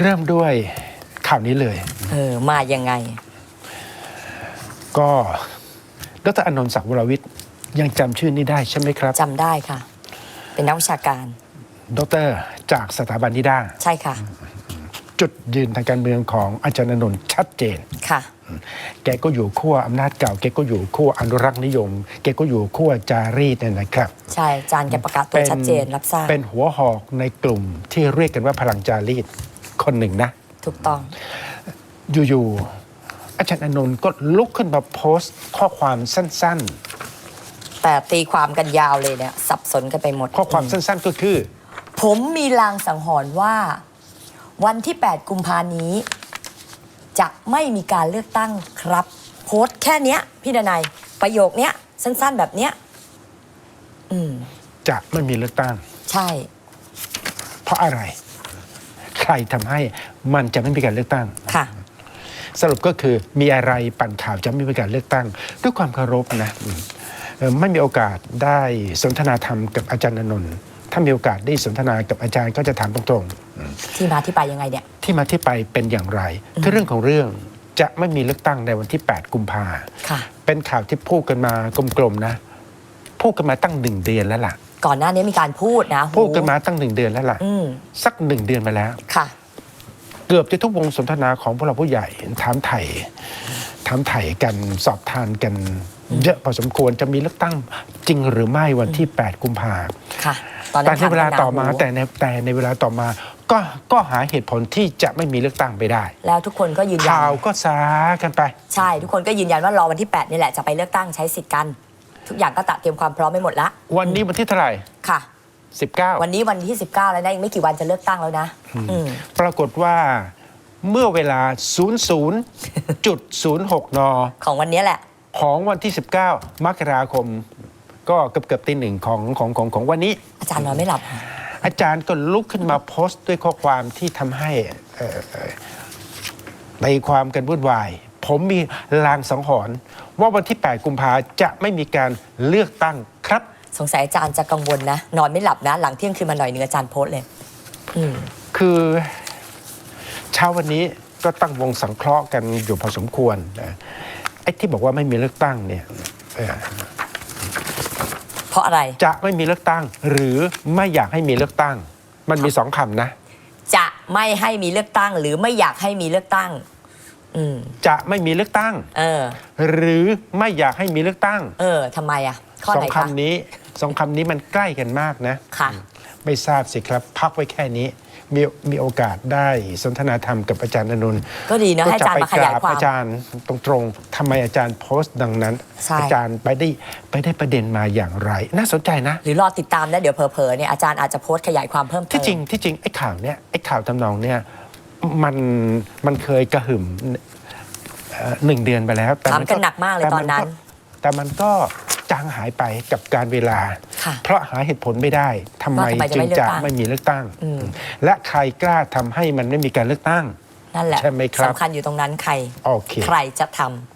เริ่มด้วยข่าวนี้เลย เออ มายังไง ก็ดรอนนท์ศักดิ์วรวิทย์ยังจำชื่อนี้ได้ใช่ไหมครับ จำได้ค่ะ เป็นนักวิชาการ ดรจากสถาบันนิด้าใช่ค่ะ จุดยืนทางการเมืองของอาจารย์อนนท์ชัดเจน ค่ะ แกก็อยู่ขั้วอำนาจเก่า แกก็อยู่ขั้วอนุรักษ์นิยม แกก็อยู่ขั้วจารีตเนี่ยนะครับ ใช่อาจารย์แกประกาศตัวชัดเจนรับทราบ เป็นหัวหอกในกลุ่มที่เรียกกันว่าพลังจารีต คนหนึ่งนะ ถูกต้อง อยู่ๆอาจารย์อนนท์ก็ลุกขึ้นมาโพสต์ข้อความสั้น แต่ตีความกันยาวเลยเนี่ยสับสนกันไปหมด ๆ ข้อความสั้นๆก็คือ ผมมีลางสังหรณ์ว่า วันที่ 8 กุมภานี้ จะไม่มีการเลือกตั้งครับ โพสต์แค่เนี้ย พี่ดนัยประโยคเนี้ย สั้นๆแบบเนี้ย อืม จะไม่มีเลือกตั้ง ใช่ เพราะอะไร ใครทำให้มันจะไม่มีการเลือกตั้งค่ะสรุปก็คือมีอะไรปั่นข่าวจะไม่มีการเลือกตั้ง ด้วยความเคารพนะอืมเอ่อไม่มีโอกาสได้สนทนาธรรมกับอาจารย์อนนท์ถ้ามีโอกาสได้สนทนากับอาจารย์ก็จะถามตรงที่มาที่ไปยังไงเนี่ยๆที่มาที่ไปเป็นอย่างไรคือเรื่องของเรื่องจะไม่มีเลือกตั้งในวันที่ 8 กุมภาค่ะเป็นข่าวที่พูดกันมากลมๆนะ พูดกันมาตั้งหนึ่งเดือนแล้วล่ะ ก่อนหน้านี้มีการพูดนะโหพูดกันมาตั้งหนึ่งเดือนแล้วล่ะอืมสักหนึ่งเดือนมาแล้วค่ะ เกือบจะทุกวงสนทนาของพวกเราผู้ใหญ่ถามไถ่ถามไถ่กันสอบทานกันเยอะพอสมควรจะมีเลือกตั้งจริงหรือไม่วันที่ 8 กุมภาค่ะตอนนั้แต่นในเวลาถกันต่อมาหหูแต่ในแต่ในเวลาต่อมา ก็ก็หาเหตุผลที่จะไม่มีเลือกตั้งไปได้ แล้วทุกคนก็ยืนยัข่าวก็ซากันไป ใช่ทุกคนก็ยืนยันว่ารอวันที่ 8 นี่แหละจะไปเลือกตั้งใช้สิทธิ์กัน ทุกอย่างก็ตะเตรียมความพร้อมไปหมดละวันนี้วันที่เท่าไหร่ค่ะ 19 วันนี้วันที่ 19 แล้วนะอีกไม่กี่วันจะเลือกตั้งแล้วนะอืมปรากฏว่าเมื่อเวลา 00.06 น ของวันนี้แหละ ของวันที่ 19 มกราคม ก็เกือบเกือบๆตีหนึ่งของของของของวันนี้ อาจารย์นอนไม่หลับ อาจารย์ก็ลุกขึ้นมาโพสต์ด้วยข้อความที่ทำให้เอ่อเอ่อในความกันวุ่นวาย ผมมีลางสังหรณ์ว่าวันที่ 8 กุมภาจะไม่มีการเลือกตั้งครับ สงสัยอาจารย์จะกังวลนะ นอนไม่หลับนะ หลังเที่ยงคืนมาหน่อยหนึงอาจารย์โพสต์เลย อืม คือเช้าวันนี้ก็ตั้งวงสังเคราะห์กันอยู่พอสมควรนะไอ้ที่บอกว่าไม่มีเลือกตั้งเนี่ยเอ่อเพราะอะไรจะไม่มีเลือกตั้ง หรือไม่อยากให้มีเลือกตั้ง มันมีสองคำนะ จะไม่ให้มีเลือกตั้ง หรือไม่อยากให้มีเลือกตั้งอืม จะไม่มีเลือกตั้ง เออ หรือไม่อยากให้มีเลือกตั้ง เออทำไมอะ ข้อสอไหนงคะคำนี้สองคำนี้มันใกล้กันมากนะ ค่ะ ไม่ทราบสิครับ พักไว้แค่นี้ มีมีโอกาสได้สนทนาธรรมกับอาจารย์อนุนท์ก็ดีนะให้อาจารย์มาขยายก็จะไปกความ อาจารย์ตรงๆทำไมอาจารย์โพสต์ดังนั้น ใช่ อาจารย์ไปได้ไปได้ประเด็นมาอย่างไร น่าสนใจนะ หรือรอติดตามนะเดี๋ยวเผลอๆเนี่ยอาจารย์อาจจะโพสต์ขยายความเพิ่มเติม ที่จริงที่จริงไอ้ข่าวเนี้ยไอ้ข่าวทำนองเนี้ย มันมันเคยกระหึ่มเอ่อหนึ่งเดือนไปแล้วแต่ถามกันหนักมากเลยแต่ตอนนั้น แต่มันก็จางหายไปกับการเวลา ค่ะ เพราะหาเหตุผลไม่ได้ทำไมว่าทำไมจะจึไม่งเลือกจะตั้งไม่มีเลือกตั้ง อืมและใครกล้าทำให้มันไม่มีการเลือกตั้ง นั่นแหละใช่ไหมครับ สำคัญอยู่ตรงนั้นใคร โอเค ใครจะทำ